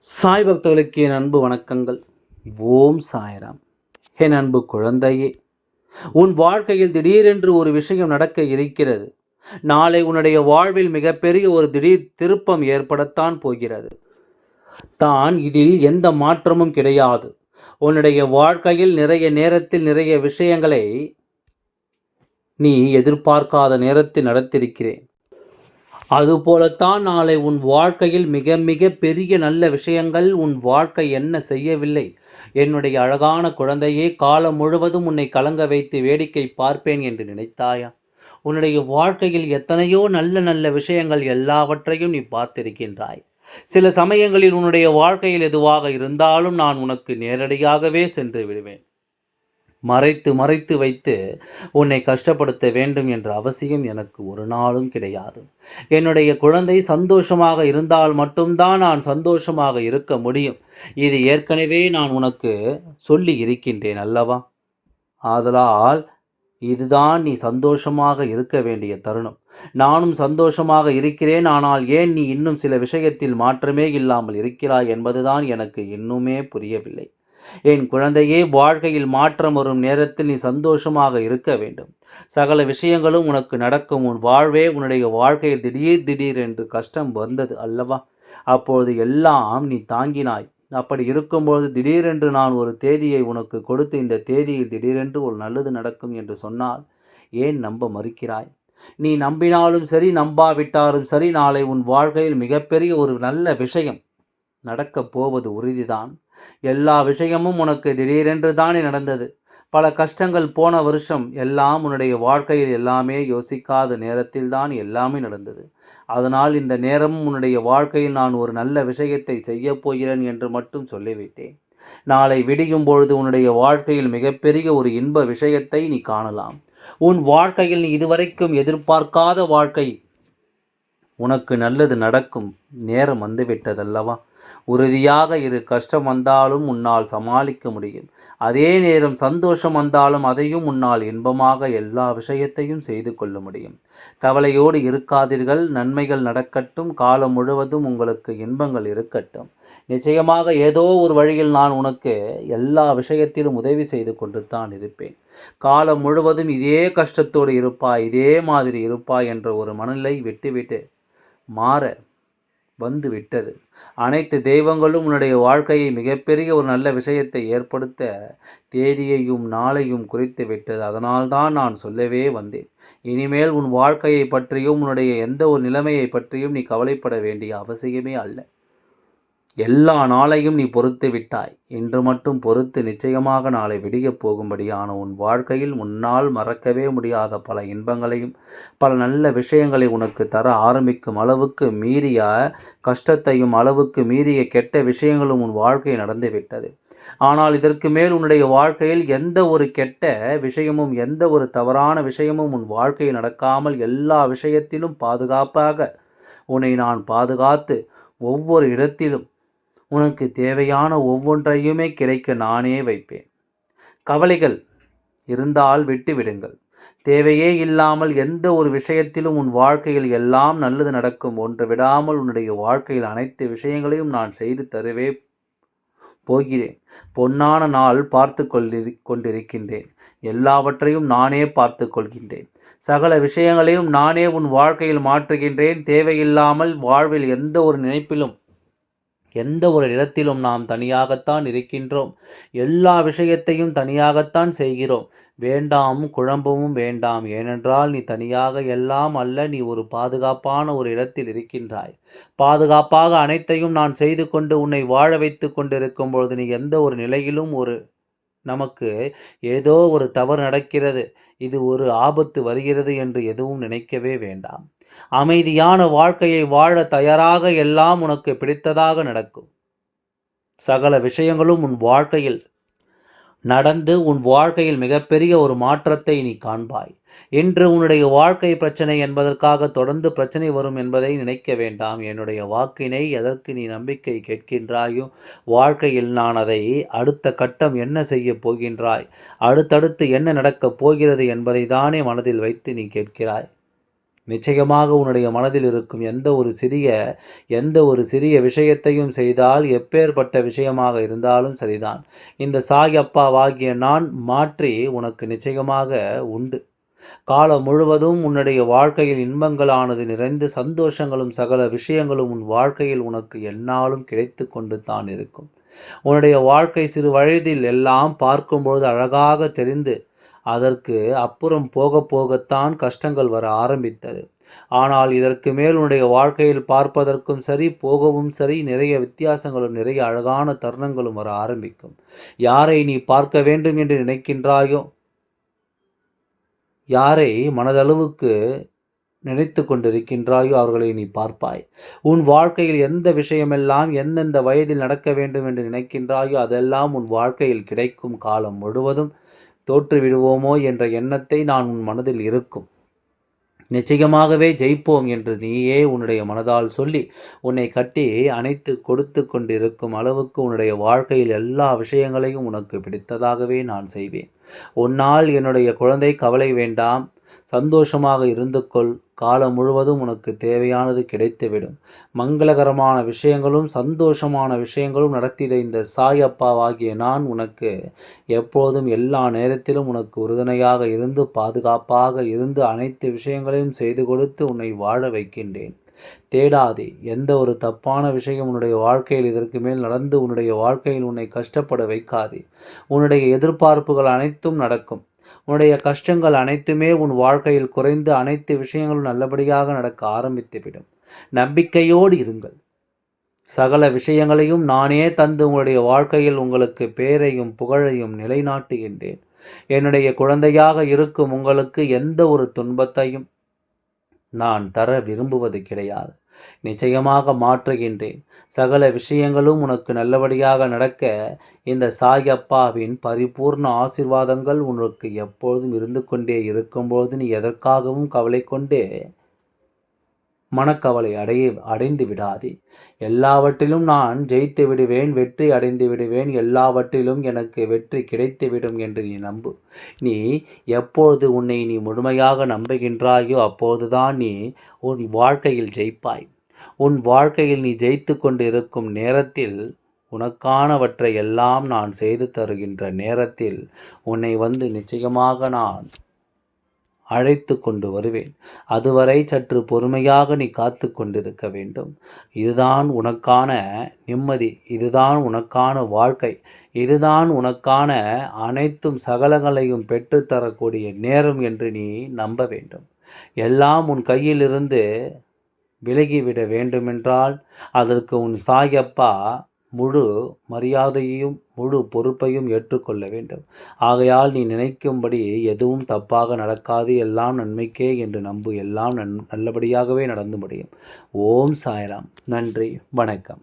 சாய் பக்தர்களுக்கு என் அன்பு வணக்கங்கள். ஓம் சாய்ராம். என் அன்பு குழந்தையே உன் வாழ்க்கையில் திடீரென்று ஒரு விஷயம் நடக்க இருக்கிறது. நாளை உன்னுடைய வாழ்வில் மிகப்பெரிய ஒரு திடீர் திருப்பம் ஏற்படத்தான் போகிறது. தான் இதில் எந்த மாற்றமும் கிடையாது. உன்னுடைய வாழ்க்கையில் நிறைய நேரத்தில் நிறைய விஷயங்களை நீ எதிர்பார்க்காத நேரத்தில் நடத்திருக்கிறேன். அதுபோலத்தான் நாளை உன் வாழ்க்கையில் மிக மிக பெரிய நல்ல விஷயங்கள் உன் வாழ்க்கை என்ன செய்யவில்லை. என்னுடைய அழகான குழந்தையே காலம் முழுவதும் உன்னை கலங்க வைத்து வேடிக்கை பார்ப்பேன் என்று நினைத்தாயா? உன்னுடைய வாழ்க்கையில் எத்தனையோ நல்ல நல்ல விஷயங்கள் எல்லாவற்றையும் நீ பார்த்திருக்கின்றாய். சில சமயங்களில் உன்னுடைய வாழ்க்கையில் எதுவாக இருந்தாலும் நான் உனக்கு நேரடியாகவே சென்று விடுவேன். மறைத்து மறைத்து வைத்து உன்னை கஷ்டப்படுத்த வேண்டும் என்ற அவசியம் எனக்கு ஒரு நாளும் கிடையாது. என்னுடைய குழந்தை சந்தோஷமாக இருந்தால் மட்டும்தான் நான் சந்தோஷமாக இருக்க முடியும். இது ஏற்கனவே நான் உனக்கு சொல்லி இருக்கின்றேன் அல்லவா? ஆதலால் இதுதான் நீ சந்தோஷமாக இருக்க வேண்டிய தருணம். நானும் சந்தோஷமாக இருக்கிறேன் ஆனால் ஏன் நீ இன்னும் சில விஷயத்தில் மாற்றமே இல்லாமல் இருக்கிறாய் என்பதுதான் எனக்கு இன்னுமே புரியவில்லை. என் குழந்தையே வாழ்க்கையில் மாற்றம் வரும் நேரத்தில் நீ சந்தோஷமாக இருக்க வேண்டும். சகல விஷயங்களும் உனக்கு நடக்கும். உன் வாழ்வே உன்னுடைய வாழ்க்கையில் திடீர் திடீர் என்று கஷ்டம் வந்தது அல்லவா? அப்பொழுது எல்லாம் நீ தாங்கினாய். அப்படி இருக்கும்போது திடீரென்று நான் ஒரு தேதியை உனக்கு கொடுத்து இந்த தேதியில் திடீரென்று ஒரு நல்லது நடக்கும் என்று சொன்னால் ஏன் நம்ப மறுக்கிறாய்? நீ நம்பினாலும் சரி நம்பாவிட்டாலும் சரி நாளை உன் வாழ்க்கையில் மிகப்பெரிய ஒரு நல்ல விஷயம் நடக்கப் போவது உறுதிதான். எல்லா விஷயமும் உனக்கு திடீரென்று தானே நடந்தது. பல கஷ்டங்கள் போன வருஷம் எல்லாம் உன்னுடைய வாழ்க்கையில் எல்லாமே யோசிக்காத நேரத்தில் தான் எல்லாமே நடந்தது. அதனால் இந்த நேரமும் உன்னுடைய வாழ்க்கையில் நான் ஒரு நல்ல விஷயத்தை செய்யப் போகிறேன் என்று மட்டும் சொல்லிவிட்டேன். நாளை விடியும் பொழுது உன்னுடைய வாழ்க்கையில் மிகப்பெரிய ஒரு இன்ப விஷயத்தை நீ காணலாம். உன் வாழ்க்கையில் நீ இதுவரைக்கும் எதிர்பார்க்காத வாழ்க்கை உனக்கு நல்லது நடக்கும் நேரம் வந்துவிட்டதல்லவா? உறுதியாக இரு கஷ்டம் வந்தாலும் உன்னால் சமாளிக்க முடியும். அதே நேரம் சந்தோஷம் வந்தாலும் அதையும் உன்னால் இன்பமாக எல்லா விஷயத்தையும் செய்து கொள்ள முடியும். கவலையோடு இருக்காதீர்கள். நன்மைகள் நடக்கட்டும். காலம் முழுவதும் உங்களுக்கு இன்பங்கள் இருக்கட்டும். நிச்சயமாக ஏதோ ஒரு வழியில் நான் உனக்கு எல்லா விஷயத்திலும் உதவி செய்து கொண்டு தான் இருப்பேன். காலம் முழுவதும் இதே கஷ்டத்தோடு இருப்பாய் இதே மாதிரி இருப்பாய் என்ற ஒரு மனநிலை விட்டுவிட்டு மாற வந்து விட்டது. அனைத்து தெய்வங்களும் உன்னுடைய வாழ்க்கையை மிகப்பெரிய ஒரு நல்ல விஷயத்தை ஏற்படுத்த தேதியையும் நாளையும் குறித்து விட்டது. அதனால்தான் நான் சொல்லவே வந்தேன். இனிமேல் உன் வாழ்க்கையை பற்றியும் உன்னுடைய எந்த ஒரு நிலைமையை பற்றியும் நீ கவலைப்பட வேண்டிய அவசியமே அல்ல. எல்லா நாளையும் நீ பொறுத்து விட்டாய். இன்று மட்டும் பொறுத்து நிச்சயமாக நாளை விடியப் போகும்படியான உன் வாழ்க்கையில் உன்னால் மறக்கவே முடியாத பல இன்பங்களையும் பல நல்ல விஷயங்களை உனக்கு தர ஆரம்பிக்கும் அளவுக்கு மீறிய கஷ்டத்தையும் அளவுக்கு மீறிய கெட்ட விஷயங்களும் உன் வாழ்க்கை நடந்துவிட்டது ஆனால் இதற்கு மேல் உன்னுடைய வாழ்க்கையில் எந்த ஒரு கெட்ட விஷயமும் எந்த ஒரு தவறான விஷயமும் உன் வாழ்க்கையில் நடக்காமல் எல்லா விஷயத்திலும் பாதுகாப்பாக உன்னை நான் பாதுகாத்து ஒவ்வொரு இடத்திலும் உனக்கு தேவையான ஒவ்வொன்றையுமே கிடைக்க நானே வைப்பேன். கவலைகள் இருந்தால் விட்டு விடுங்கள். தேவையே இல்லாமல் எந்த ஒரு விஷயத்திலும் உன் வாழ்க்கையில் எல்லாம் நல்லது நடக்கும். ஒன்று விடாமல் உன்னுடைய வாழ்க்கையில் அனைத்து விஷயங்களையும் நான் செய்து தருவே போகிறேன். பொன்னான நாள் பார்த்து கொள்ளி கொண்டிருக்கின்றேன். எல்லாவற்றையும் நானே பார்த்து கொள்கின்றேன். சகல விஷயங்களையும் நானே உன் வாழ்க்கையில் மாற்றுகின்றேன். தேவையில்லாமல் வாழ்வில் எந்த ஒரு நினைப்பிலும் எந்த ஒரு இடத்திலும் நாம் தனியாகத்தான் இருக்கின்றோம். எல்லா விஷயத்தையும் தனியாகத்தான் செய்கிறோம். வேண்டாம் குழம்பவும் வேண்டாம். ஏனென்றால் நீ தனியாக எல்லாம் அல்ல நீ ஒரு பாதுகாப்பான ஒரு இடத்தில் இருக்கின்றாய். பாதுகாப்பாக அனைத்தையும் நான் செய்து கொண்டு உன்னை வாழ வைத்து கொண்டிருக்கும் பொழுது நீ எந்த ஒரு நிலையிலும் ஒரு நமக்கு ஏதோ ஒரு தவறு நடக்கிறது. இது ஒரு ஆபத்து வருகிறது என்று எதுவும் நினைக்கவே வேண்டாம். அமைதியான வாழ்க்கையை வாழ தயாராக எல்லாம் உனக்கு பிடித்ததாக நடக்கும். சகல விஷயங்களும் உன் வாழ்க்கையில் நடந்து உன் வாழ்க்கையில் மிகப்பெரிய ஒரு மாற்றத்தை நீ காண்பாய். இன்று உன்னுடைய வாழ்க்கை பிரச்சனை என்பதற்காக தொடர்ந்து பிரச்சனை வரும் என்பதை நினைக்க வேண்டாம். என்னுடைய வாக்கினை எதற்கு நீ நம்பிக்கை கேட்கின்றாயோ வாழ்க்கையில் நான் அதை அடுத்த கட்டம் என்ன செய்ய போகின்றாய் அடுத்தடுத்து என்ன நடக்கப் போகிறது என்பதை தானே மனதில் வைத்து நீ கேட்கிறாய். நிச்சயமாக உன்னுடைய மனதில் இருக்கும் எந்த ஒரு சிறிய எந்த ஒரு சிறிய விஷயத்தையும் செய்தால் எப்பேற்பட்ட விஷயமாக இருந்தாலும் சரிதான். இந்த சாய் அப்பாவாகிய நான் மாற்றி உனக்கு நிச்சயமாக உண்டு. காலம் முழுவதும் உன்னுடைய வாழ்க்கையில் இன்பங்களானது நிறைந்து சந்தோஷங்களும் சகல விஷயங்களும் உன் வாழ்க்கையில் உனக்கு என்னாலும் கிடைத்து கொண்டு தான் இருக்கும். உன்னுடைய வாழ்க்கை சிறு வயதில் எல்லாம் பார்க்கும்பொழுது அழகாக தெரிந்து அதற்கு அப்புறம் போக போகத்தான் கஷ்டங்கள் வர ஆரம்பித்தது. ஆனால் இதற்கு மேல் உன்னுடைய வாழ்க்கையில் பார்ப்பதற்கும் சரி போகவும் சரி நிறைய வித்தியாசங்களும் நிறைய அழகான தருணங்களும் வர ஆரம்பிக்கும். யாரை நீ பார்க்க வேண்டும் என்று நினைக்கின்றாயோ? யாரை மனதளவுக்கு நினைத்து கொண்டிருக்கின்றாயோ அவர்களை நீ பார்ப்பாய். உன் வாழ்க்கையில் எந்த விஷயமெல்லாம் எந்தெந்த வயதில் நடக்க வேண்டும் என்று நினைக்கின்றாயோ அதெல்லாம் உன் வாழ்க்கையில் கிடைக்கும் காலம் முழுவதும் தோற்றுவிடுவோமோ என்ற எண்ணத்தை நான் உன் மனதில் இருக்கும். நிச்சயமாகவே ஜெயிப்போம் என்று நீயே உன்னுடைய மனதால் சொல்லி உன்னை கட்டி அணைத்து கொடுத்து கொண்டிருக்கும் அளவுக்கு உன்னுடைய வாழ்க்கையில் எல்லா விஷயங்களையும் உனக்கு பிடித்ததாகவே நான் செய்வேன். உன்னால் என்னுடைய குழந்தை கவலை வேண்டாம். சந்தோஷமாக இருந்து கொள். காலம் முழுவதும் உனக்கு தேவையானது கிடைத்துவிடும். மங்களகரமான விஷயங்களும் சந்தோஷமான விஷயங்களும் நடத்திட இந்த சாய் அப்பாவாகிய நான் உனக்கு எப்போதும் எல்லா நேரத்திலும் உனக்கு உறுதுணையாக இருந்து பாதுகாப்பாக இருந்து அனைத்து விஷயங்களையும் செய்து கொடுத்து உன்னை வாழ வைக்கின்றேன். தேடாதே எந்த ஒரு தப்பான விஷயம் உன்னுடைய வாழ்க்கையில் இதற்கு மேல் நடந்து உன்னுடைய வாழ்க்கையில் உன்னை கஷ்டப்பட வைக்காதே. உன்னுடைய எதிர்பார்ப்புகள் அனைத்தும் நடக்கும். உன்னுடைய கஷ்டங்கள் அனைத்துமே உன் வாழ்க்கையில் குறைந்து அனைத்து விஷயங்களும் நல்லபடியாக நடக்க ஆரம்பித்துவிடும் நம்பிக்கையோடு இருங்கள். சகல விஷயங்களையும் நானே தந்து உங்களுடைய வாழ்க்கையில் உங்களுக்கு பேரையும் புகழையும் நிலைநாட்டுகின்றேன். என்னுடைய குழந்தையாக இருக்கும் உங்களுக்கு எந்த ஒரு துன்பத்தையும் நான் தர விரும்புவது கிடையாது. நிச்சயமாக மாற்றுகின்றேன். சகல விஷயங்களும் உனக்கு நல்லபடியாக நடக்க இந்த சாயப்பாவின் பரிபூர்ண ஆசிர்வாதங்கள் உனக்கு எப்பொழுதும் இருந்து கொண்டே இருக்கும்போது நீ எதற்காகவும் கவலை கொண்டு மனக்கவலை அடைய அடைந்து விடாதே. எல்லாவற்றிலும் நான் ஜெயித்து விடுவேன் வெற்றி அடைந்து விடுவேன். எல்லாவற்றிலும் எனக்கு வெற்றி கிடைத்துவிடும் என்று நீ நம்பு. நீ எப்பொழுது உன்னை நீ முழுமையாக நம்புகின்றாயோ அப்போதுதான் நீ உன் வாழ்க்கையில் ஜெயிப்பாய். உன் வாழ்க்கையில் நீ ஜெயித்து கொண்டு இருக்கும் நேரத்தில் உனக்கானவற்றை எல்லாம் நான் செய்து தருகின்ற நேரத்தில் உன்னை வந்து நிச்சயமாக நான் அழைத்து கொண்டு வருவேன். அதுவரை சற்று பொறுமையாக நீ காத்து கொண்டிருக்க வேண்டும். இதுதான் உனக்கான நிம்மதி இதுதான் உனக்கான வாழ்க்கை இதுதான் உனக்கான அனைத்தும் சகலங்களையும் பெற்றுத்தரக்கூடிய நேரம் என்று நீ நம்ப வேண்டும். எல்லாம் உன் கையிலிருந்து விலகிவிட வேண்டுமென்றால் அதற்கு உன் சாயப்பா முழு மரியாதையையும் முழு பொறுப்பையும் ஏற்றுக்கொள்ள வேண்டும். ஆகையால் நீ நினைக்கும்படி எதுவும் தப்பாக நடக்காது. எல்லாம் நன்மைக்கே என்று நம்பு. எல்லாம் நன் நல்லபடியாகவே நடந்து முடியும். ஓம் சாய்ராம். நன்றி. வணக்கம்.